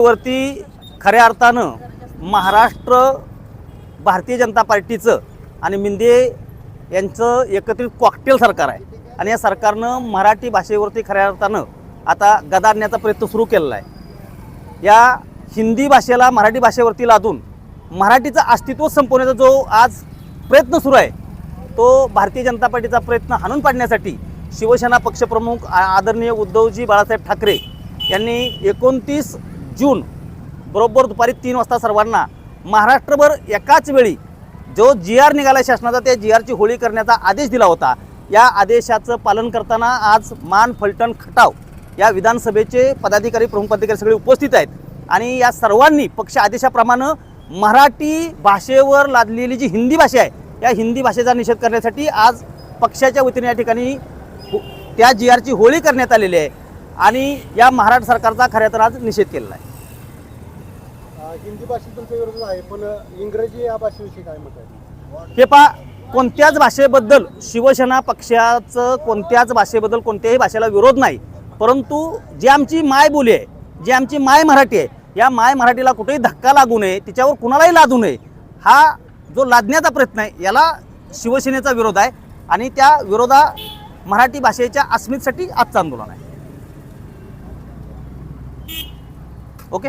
वरती खऱ्या अर्थानं महाराष्ट्र भारतीय जनता पार्टीचं आणि मिंदे यांचं एकत्रित कॉकटेल सरकार आहे. आणि या सरकारनं मराठी भाषेवरती खऱ्या अर्थानं आता गदा आणण्याचा प्रयत्न सुरू केलेला आहे. या हिंदी भाषेला मराठी भाषेवरती लादून मराठीचं अस्तित्व संपवण्याचा जो आज प्रयत्न सुरू आहे तो भारतीय जनता पार्टीचा प्रयत्न हाणून पाडण्यासाठी शिवसेना पक्षप्रमुख आ- आदरणीय उद्धवजी बाळासाहेब ठाकरे यांनी एकोणतीस जून बरोबर दुपारी तीन वाजता सर्वांना. महाराष्ट्रभर एकाच वेळी जो जी आर निघाला शासनाचा त्या जी आरची होळी करण्याचा आदेश दिला होता. या आदेशाचं पालन करताना आज मान फलटण खटाव या विधानसभेचे पदाधिकारी प्रमुख पदाधिकारी सगळे उपस्थित आहेत. आणि या सर्वांनी पक्ष आदेशाप्रमाणे मराठी भाषेवर लादलेली जी हिंदी भाषा आहे या हिंदी भाषेचा निषेध करण्यासाठी आज पक्षाच्या वतीने या ठिकाणी हो, त्या जी आरची होळी करण्यात आलेली आहे. आणि या महाराष्ट्र सरकारचा खऱ्या तर आज निषेध केलेला आहे. हिंदी भाषेत तुमचा विरोध आहे पण इंग्रजी या भाषेविषयी काय मत आहे? हे पा कोणत्याच भाषेबद्दल शिवसेना पक्षाचं कोणत्याच भाषेबद्दल कोणत्याही भाषेला विरोध नाही. परंतु जी आमची मायबोली आहे जी आमची माय मराठी आहे या माय मराठीला कुठेही धक्का लागू नये तिच्यावर कुणालाही लादू नये हा जो लादण्याचा प्रयत्न आहे याला शिवसेनेचा विरोध आहे आणि त्या विरोधा मराठी भाषेच्या अस्मितेसाठी आजचं आंदोलन आहे. ओके?